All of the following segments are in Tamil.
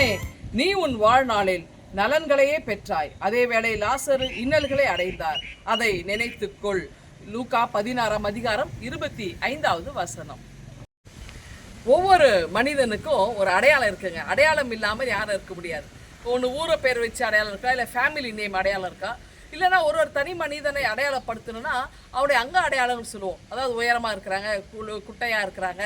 மகனே நீ உன் வாழ்நாளில் நலன்களையே பெற்றாய். அதே வேளை லாசரு இன்னல்களை அடைந்தார். அதை நினைத்துக்கொள். லூகா பதினாறாம் அதிகாரம் இருபத்தி ஐந்தாவது வசனம். ஒவ்வொரு மனிதனுக்கும் ஒரு அடையாளம் இருக்குங்க. அடையாளம் இல்லாமல் யாரும் இருக்க முடியாது. ஒன்று ஊரை பேர் வச்சு அடையாளம் இருக்கா? இல்லை ஃபேமிலி நேம் அடையாளம் இருக்கா? இல்லைன்னா ஒரு ஒரு தனி மனிதனை அடையாளப்படுத்தணும்னா அவருடைய அங்க அடையாளம்னு சொல்லுவோம். அதாவது உயரமாக இருக்கிறாங்க குழு குட்டையாக இருக்கிறாங்க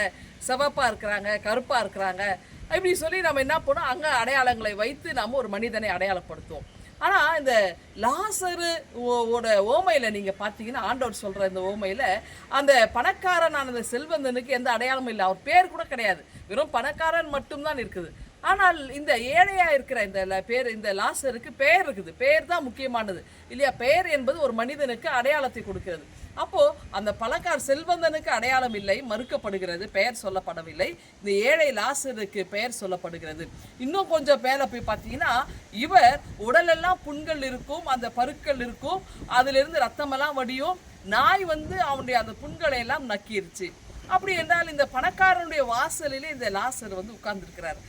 சிவப்பாக இருக்கிறாங்க கருப்பாக இருக்கிறாங்க. இப்படி சொல்லி நம்ம என்ன பண்ணோம்? அங்கே அடையாளங்களை வைத்து நாம் ஒரு மனிதனை அடையாளப்படுத்துவோம். ஆனால் இந்த லாசரு ஓ- ஓட ஓமையில் நீங்கள் பார்த்தீங்கன்னா ஆண்டவர் சொல்கிற இந்த ஓமையில் அந்த பணக்காரனான அந்த செல்வந்தனுக்கு எந்த அடையாளமும் இல்லை. அவர் பேர் கூட கிடையாது. வெறும் பணக்காரன் மட்டும்தான் இருக்குது. ஆனால் இந்த ஏழையாக இருக்கிற இந்த பேர் இந்த லாசருக்கு பெயர் இருக்குது. பெயர் தான் முக்கியமானது. இல்லையா? பெயர் என்பது ஒரு மனிதனுக்கு அடையாளத்தை கொடுக்கிறது. அப்போ அந்த பணக்கார செல்வந்தனுக்கு அடையாளம் இல்லை மறுக்கப்படுகிறது பெயர் சொல்லப்படவில்லை. இந்த ஏழை லாசருக்கு பெயர் சொல்லப்படுகிறது. இன்னும் கொஞ்சம் பேரை போய் பார்த்தீங்கன்னா இவர் உடலெல்லாம் புண்கள் இருக்கும் அந்த பருக்கள் இருக்கும் அதிலிருந்து ரத்தமெல்லாம் வடியும் நாய் வந்து அவனுடைய அந்த புண்களை எல்லாம் நக்கிருச்சு. அப்படி என்றால் இந்த பணக்காரனுடைய வாசலிலே இந்த லாசர் வந்து உட்கார்ந்துருக்கிறார்.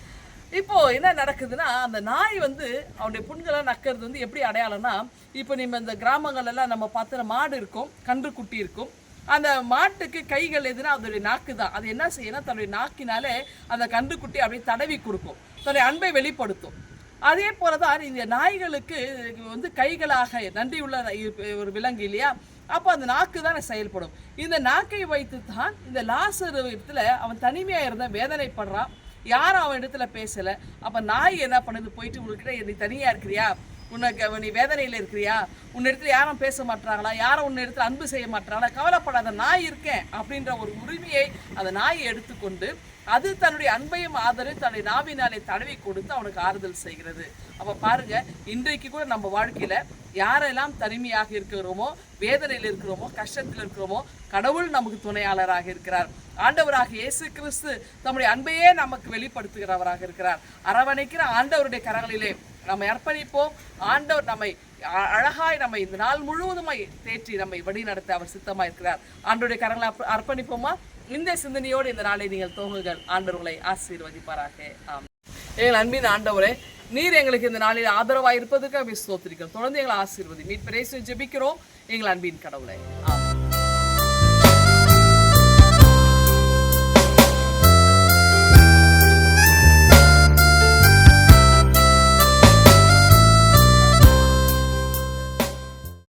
இப்போ என்ன நடக்குதுன்னா அந்த நாய் வந்து அவனுடைய புண்களை நக்கிறது வந்து எப்படி அடையாளம்னா இப்போ நம்ம இந்த கிராமங்கள் எல்லாம் நம்ம பார்த்துற மாடு இருக்கும் கன்று குட்டி இருக்கும். அந்த மாட்டுக்கு கைகள் எதுனா அதோடைய நாக்கு தான். அது என்ன செய்யணும் தன்னுடைய நாக்கினாலே அந்த கன்றுக்குட்டி அப்படியே தடவி கொடுக்கும். தன்னுடைய அன்பை வெளிப்படுத்தும். அதே போலதான் இந்த நாய்களுக்கு வந்து கைகளாக நன்றியுள்ள உள்ள ஒரு விலங்கு இல்லையா? அப்போ அந்த நாக்கு தான் செயல்படும். இந்த நாக்கை வைத்து தான் இந்த லாசர் இடத்துல அவன் தனிமையாக இருந்த வேதனைப்படுறான். யாரும் அவன் இடத்துல பேசல. அப்ப நாய் என்ன பண்ணுது? போயிட்டு உங்ககிட்ட நீ தனியா இருக்கிறியா? உனக்கு நீ வேதனையில இருக்கிறியா? உன் இடத்துல யாரும் பேச மாட்டாங்களா யாரும் உன் இடத்துல அன்பு செய்ய மாட்டாங்களா கவலைப்படாத நாய் இருக்கேன். அப்படின்ற ஒரு உரிமையை அந்த நாயை எடுத்துக்கொண்டு அது தன்னுடைய அன்பையும் ஆதரவு தன்னுடைய நாவினாலே தடவி கொடுத்து அவனுக்கு ஆறுதல் செய்கிறது. அப்போ பாருங்க இன்றைக்கு கூட நம்ம வாழ்க்கையில யாரெல்லாம் தனிமையாக இருக்கிறோமோ வேதனையில் இருக்கிறோமோ கஷ்டத்தில் இருக்கிறோமோ கடவுள் நமக்கு துணையாளராக இருக்கிறார். ஆண்டவராக இயேசு கிறிஸ்து தம்முடைய அன்பையே நமக்கு வெளிப்படுத்துகிறவராக இருக்கிறார். அரவணைக்கிற ஆண்டவருடைய கரங்களிலே நம்மை அர்ப்பணிப்போம். ஆண்டவர் நம்மை அழகாய் நம்மை இந்த நாள் முழுவதுமாய் தேற்றி நம்மை வழிநடத்த அவர் சித்தமாக இருக்கிறார். ஆண்டவருடைய கரங்களை அர்ப்பணிப்போமா? இந்த சிந்தனையோடு இந்த நாளை நீங்கள் தோங்குங்கள் ஆண்டவர்களை ஆசீர்வதிப்பாராக. ஆம் எங்கள் அன்பின் ஆண்டவரே நீர் எங்களுக்கு இந்த நாளில் ஆதரவாக இருப்பதற்காக ஸ்தோத்திரிக்கிறோம். தொடர்ந்து எங்களை ஆசீர்வதி. மீட் பிரேசு ஜெபிக்கிறோம். எங்கள் அன்பின் கடவுளை. ஆம்